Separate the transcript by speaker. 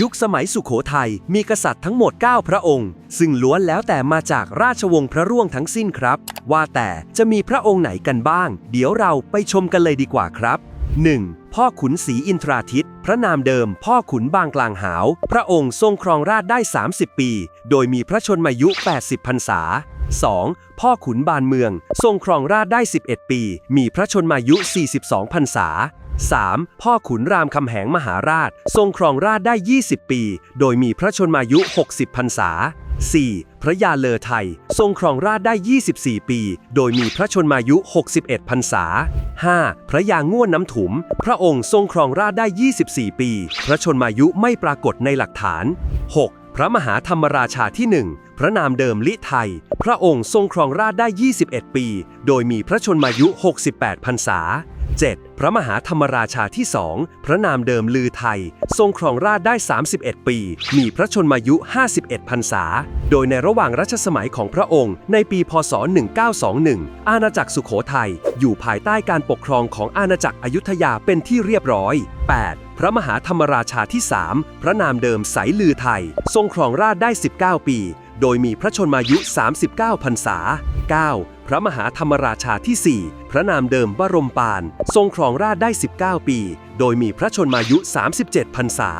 Speaker 1: ยุคสมัยสุขโขทัยมีกษัตริย์ทั้งหมด 9 พระองค์ ซึ่งล้วนแล้วแต่มาจากราชวงศ์พระร่วงทั้งสิ้นครับ ว่าแต่จะมีพระองค์ไหนกันบ้าง เดี๋ยวเราไปชมกันเลยดีกว่าครับ 1. พ่อขุนศรีอินทราทิต พระนามเดิม พ่อขุนบางกลางหาว พระองค์ทรงครองราชได้ 30 ปี โดยมีพระชนมายุ 80พรรษา 2. พ่อขุนบานเมือง ทรงครองราชได้ 11 ปี มีพระชนมายุ 42พรรษา 3. พ่อขุนรามคำแหงมหาราช ทรงครองราชได้ 20 ปี โดยมีพระชนมายุ 60 พรรษา 4. พระยาเลอไทย ทรงครองราชย์ได้ 24 ปี โดยมีพระชนมายุ 61 พรรษา 5. พระยาง่วนน้ำถุม พระองค์ทรงครองราชย์ได้ 24 ปี พระชนมายุไม่ปรากฏในหลักฐาน 6. พระมหาธรรมราชาที่1พระนามเดิมลิไทย พระองค์ทรงครองราชย์ได้ 21 ปี โดยมีพระชนมายุ 68 พรรษา 7. พระมหาธรรมราชาที่สองพระนามเดิมลือไทย ทรงครองราชได้ 31 ปี มีพระชนมายุ 51พรรษา โดยในระหว่างรัชสมัยของพระองค์ ในปีพศ 1921 อาณาจักรสุขโขทัย อยู่ภายใต้การปกครองของอาณาจักรอยุธยาเป็นที่เรียบร้อย 8. พระมหาธรรมราชาที่ 3 พระนามเดิมไสยลือไทย ทรงครองราชได้ 19 ปี โดยมีพระชนมายุ 39 พรรษา 9. พระมหาธรรมราชาที่ 4 พระนามเดิมบรมปาน ทรงครองราชได้ 19 ปี โดยมีพระชนมายุ 37 พรรษา